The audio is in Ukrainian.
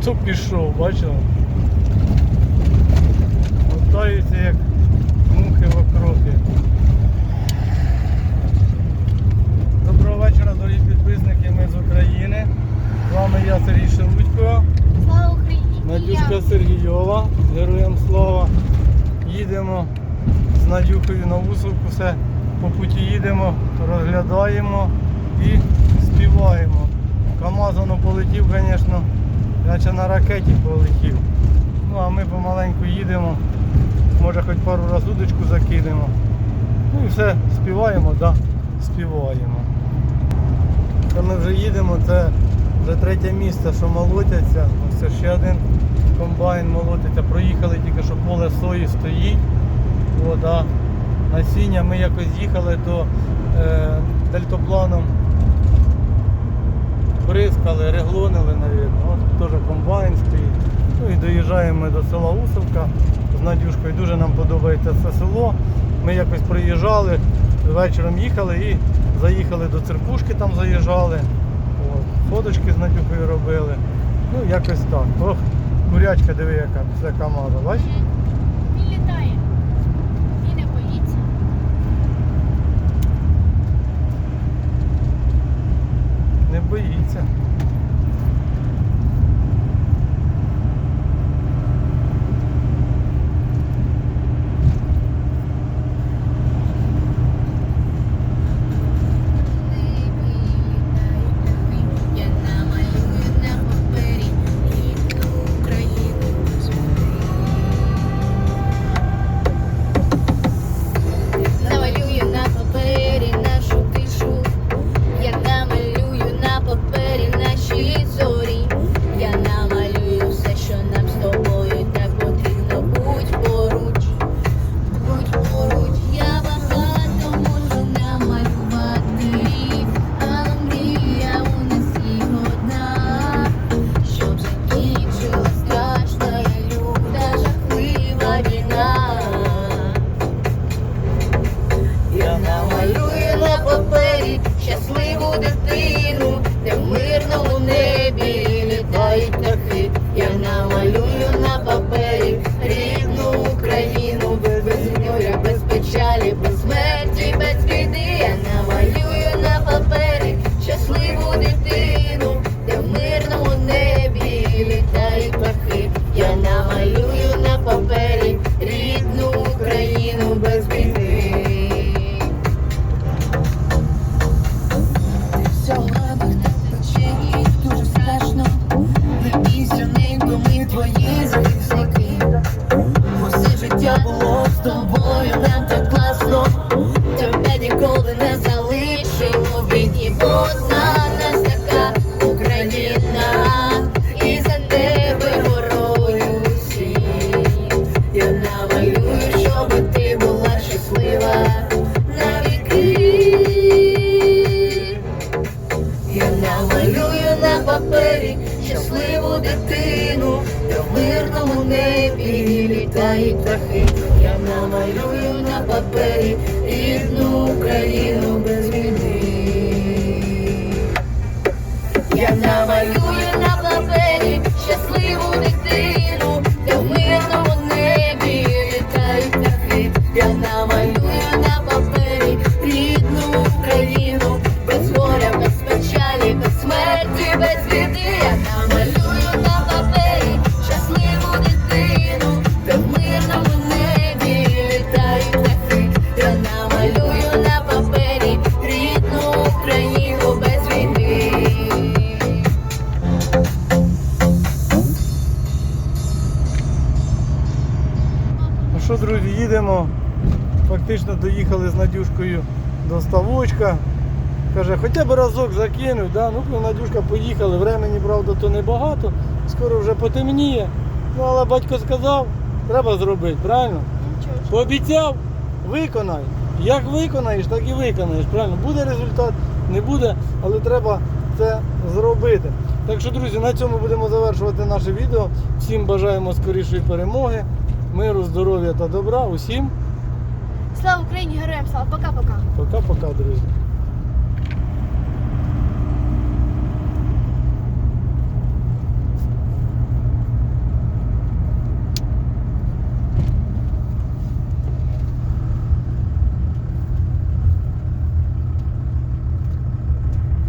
пішов, пішов, бачили? Мотаються як мухи в окропі. Доброго вечора, дорогі підписники, ми з України. З вами я Сергій Шелудько, Слава Україні! Надюшка Сергійова, героям слава. Їдемо з Надюхою на Усовку, все по путі їдемо, розглядаємо і співаємо. КАМАЗ воно полетів, звісно, наче на ракеті полетів. Ну а ми помаленьку їдемо, може хоч пару раз удочку закинемо. Ну і все, співаємо, да, співаємо. Це ми вже їдемо, це вже третє місце, що молотяться. Ось ще один комбайн молотиться. Проїхали тільки що поле сої стоїть. О, да. Насіння ми якось їхали, то е, дельтопланом бризкали, реглонили, навіть. От теж комбайн стоїть. Ну і доїжджаємо ми до села Усовка з Надюшкою. Дуже нам подобається це село. Ми якось приїжджали, вечором їхали і заїхали до церкушки, там заїжджали. От, фоточки з Надюхою робили. Ну, якось так. Ох, курячка, диви яка, після КАМАЗа, бачиш? Птахи. Я намалюю друзі, їдемо. Фактично доїхали з Надюшкою до ставочка. Каже, хоча б разок закинув, да? ну Надюшка поїхали, времені, правда, то небагато, скоро вже потемніє. Ну, але батько сказав, треба зробити, правильно? Нічого. Пообіцяв, виконай. Як виконаєш, так і виконаєш. Правильно, буде результат, не буде, але треба це зробити. Так що, друзі, на цьому будемо завершувати наше відео. Всім бажаємо скорішої перемоги, миру, здоров'я та добра. Усім Слава Україні, героям слава, пока-пока. пока-пока, друзі.